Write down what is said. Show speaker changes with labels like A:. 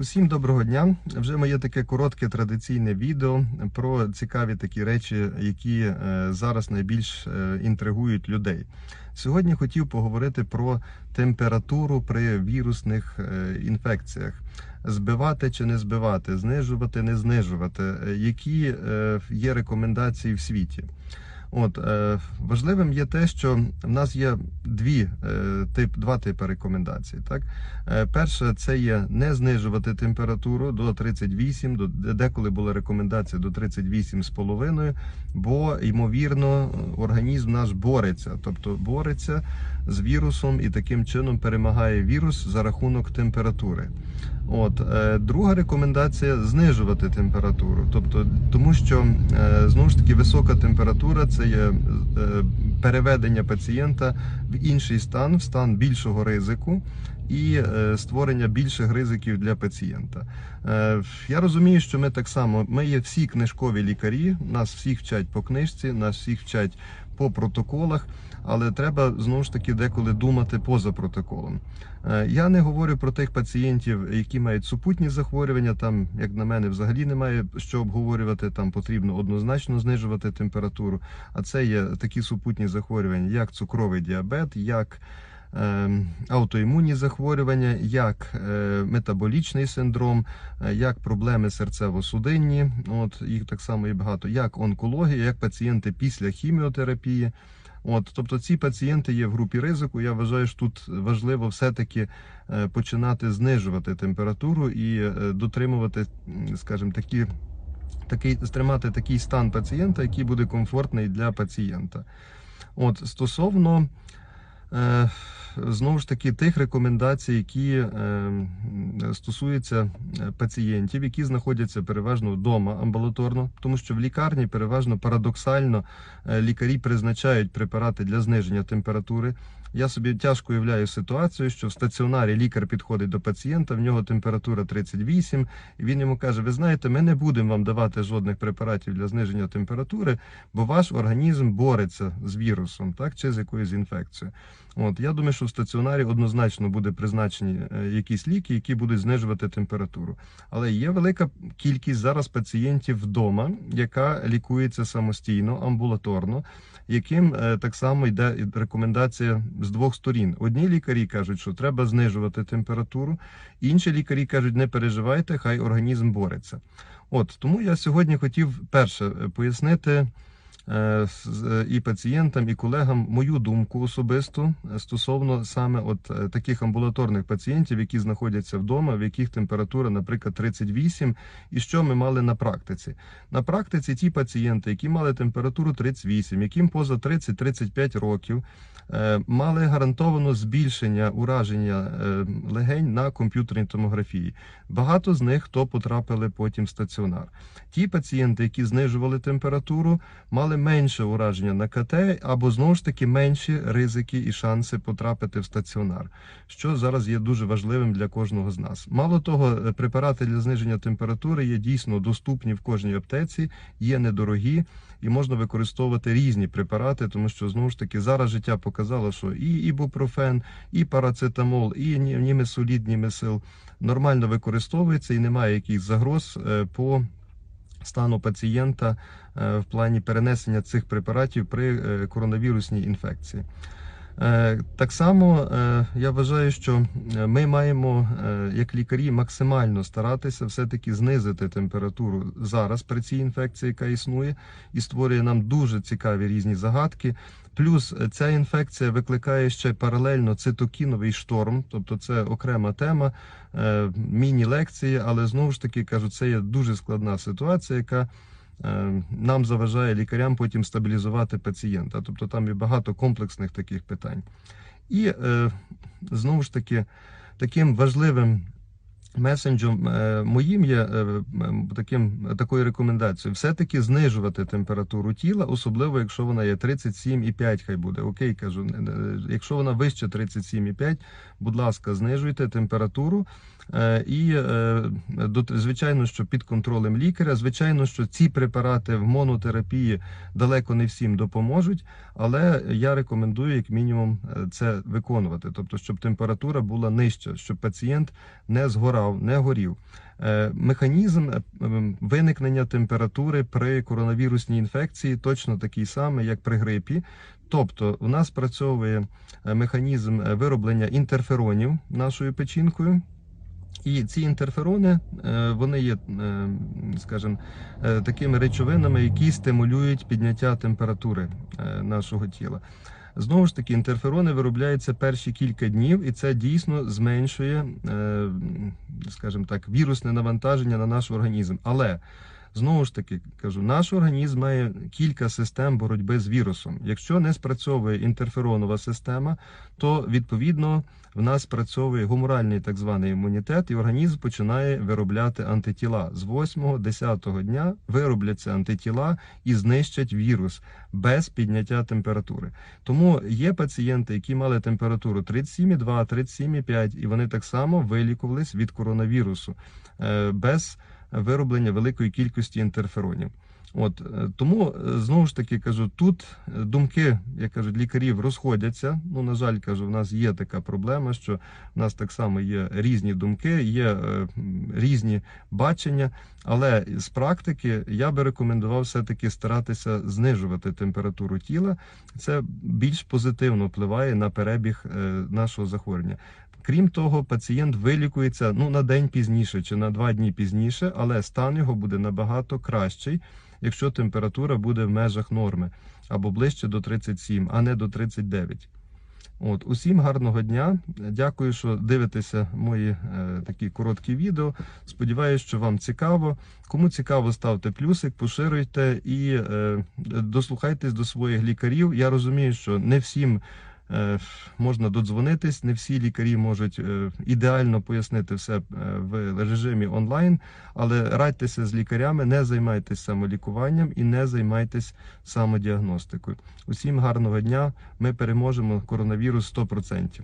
A: Усім доброго дня. Вже моє таке коротке традиційне відео про цікаві такі речі, які е, зараз найбільш е, інтригують людей. Сьогодні хотів поговорити про температуру при вірусних е, інфекціях. Збивати чи не збивати, знижувати, не знижувати, які є рекомендації в світі. От е, важливим є те, що в нас є дві е, тип, два типи рекомендацій. Так, е, перше, це є не знижувати температуру до 38, до де- деколи була рекомендація до 38,5, бо ймовірно організм наш бореться, тобто бореться з вірусом і таким чином перемагає вірус за рахунок температури. От е, друга рекомендація знижувати температуру, тобто тому, що е, знову ж таки висока температура це є е, переведення пацієнта в інший стан, в стан більшого ризику. І е, створення більших ризиків для пацієнта. Е, я розумію, що ми так само, ми є всі книжкові лікарі, нас всіх вчать по книжці, нас всіх вчать по протоколах, але треба знову ж таки деколи думати поза протоколом. Е, Я не говорю про тих пацієнтів, які мають супутні захворювання. Там, як на мене, взагалі немає що обговорювати. Там потрібно однозначно знижувати температуру. А це є такі супутні захворювання, як цукровий діабет, як аутоімунні захворювання, як е, метаболічний синдром, е, як проблеми серцево-судинні, от їх так само є багато, як онкологія, як пацієнти після хіміотерапії. От, тобто ці пацієнти є в групі ризику. Я вважаю, що тут важливо все-таки е, починати знижувати температуру і дотримувати, скажімо, такі, такий, стримати такий стан пацієнта, який буде комфортний для пацієнта. От, стосовно е, знову ж таки тих рекомендацій, які е, стосуються е, пацієнтів, які знаходяться переважно вдома амбулаторно, тому що в лікарні переважно парадоксально е, лікарі призначають препарати для зниження температури. Я собі тяжко уявляю ситуацію, що в стаціонарі лікар підходить до пацієнта, в нього температура 38, і він йому каже: Ви знаєте, ми не будемо вам давати жодних препаратів для зниження температури, бо ваш організм бореться з вірусом, так чи з якоюсь інфекцією. От я думаю, що в стаціонарі однозначно буде призначені е, якісь ліки, які будуть знижувати температуру. Але є велика кількість зараз пацієнтів вдома, яка лікується самостійно, амбулаторно, яким е, так само йде рекомендація з двох сторін. Одні лікарі кажуть, що треба знижувати температуру, інші лікарі кажуть, не переживайте, хай організм бореться. От тому я сьогодні хотів перше е, пояснити і пацієнтам, і колегам мою думку особисту е, стосовно саме от е, таких амбулаторних пацієнтів, які знаходяться вдома, в яких температура, наприклад, 38, і що ми мали на практиці. На практиці ті пацієнти, які мали температуру 38, яким поза 30-35 років, е, мали гарантовано збільшення ураження е, легень на комп'ютерній томографії. Багато з них хто потрапили потім в стаціонар. Ті пацієнти, які знижували температуру, мали менше ураження на КТ або знову ж таки менші ризики і шанси потрапити в стаціонар, що зараз є дуже важливим для кожного з нас. Мало того, е, препарати для зниження температури є дійсно доступні в кожній аптеці, є недорогі і можна використовувати різні препарати, тому що знову ж таки зараз життя показало, що і ібупрофен, і парацетамол, і ні- німесолід, німесил нормально використовується і немає якихось загроз е, по стану пацієнта е, в плані перенесення цих препаратів при е, коронавірусній інфекції. Е, Так само е, я вважаю, що е, ми маємо, як лікарі, максимально старатися все-таки знизити температуру зараз при цій інфекції, яка існує, і створює нам дуже цікаві різні загадки. Плюс ця інфекція викликає ще паралельно цитокіновий шторм, тобто це окрема тема, міні-лекції, але знову ж таки кажу, це є дуже складна ситуація, яка нам заважає лікарям потім стабілізувати пацієнта. Тобто там є багато комплексних таких питань. І е, знову ж таки, таким важливим месенджем е, моїм є е, таким, такою рекомендацією все-таки знижувати температуру тіла, особливо якщо вона є 37,5, хай буде. Окей, кажу, якщо вона вище 37,5, будь ласка, знижуйте температуру. Е, І е, звичайно, що під контролем лікаря, звичайно, що ці препарати в монотерапії далеко не всім допоможуть, але я рекомендую як мінімум е, це виконувати, тобто, щоб температура була нижча, щоб пацієнт не згорав. Вигорав, не горів. Е, Механізм е, виникнення температури при коронавірусній інфекції точно такий самий, як при грипі. Тобто, у нас працьовує е, механізм вироблення інтерферонів нашою печінкою. І ці інтерферони вони є, скажімо, такими речовинами, які стимулюють підняття температури нашого тіла. Знову ж таки, інтерферони виробляються перші кілька днів, і це дійсно зменшує, е, скажімо так, вірусне навантаження на наш організм. Але знову ж таки кажу, наш організм має кілька систем боротьби з вірусом. Якщо не спрацьовує інтерферонова система, то відповідно в нас спрацьовує гуморальний так званий імунітет, і організм починає виробляти антитіла. З 8-10 дня виробляться антитіла і знищать вірус без підняття температури. Тому є пацієнти, які мали температуру 37,2, 37,5, і вони так само вилікувались від коронавірусу е, без вироблення великої кількості інтерферонів. От е, тому е, знову ж таки кажу, тут е, думки, як кажуть, лікарів розходяться. Ну на жаль, кажу, в нас є така проблема, що в нас так само є різні думки, є різні бачення. Але з практики я би рекомендував все-таки старатися знижувати температуру тіла. Це більш позитивно впливає на перебіг нашого захворювання. Крім того, пацієнт вилікується ну на день пізніше чи на два дні пізніше, але стан його буде набагато кращий, якщо температура буде в межах норми або ближче до 37, а не до 39. От, усім гарного дня. Дякую, що дивитеся мої е, такі короткі відео. Сподіваюсь, що вам цікаво. Кому цікаво, ставте плюсик, поширюйте і е, дослухайтесь до своїх лікарів. Я розумію, що не всім можна додзвонитись, не всі лікарі можуть е, ідеально пояснити все е, в режимі онлайн, але радьтеся з лікарями, не займайтесь самолікуванням і не займайтесь самодіагностикою. Усім гарного дня. Ми переможемо коронавірус 100%.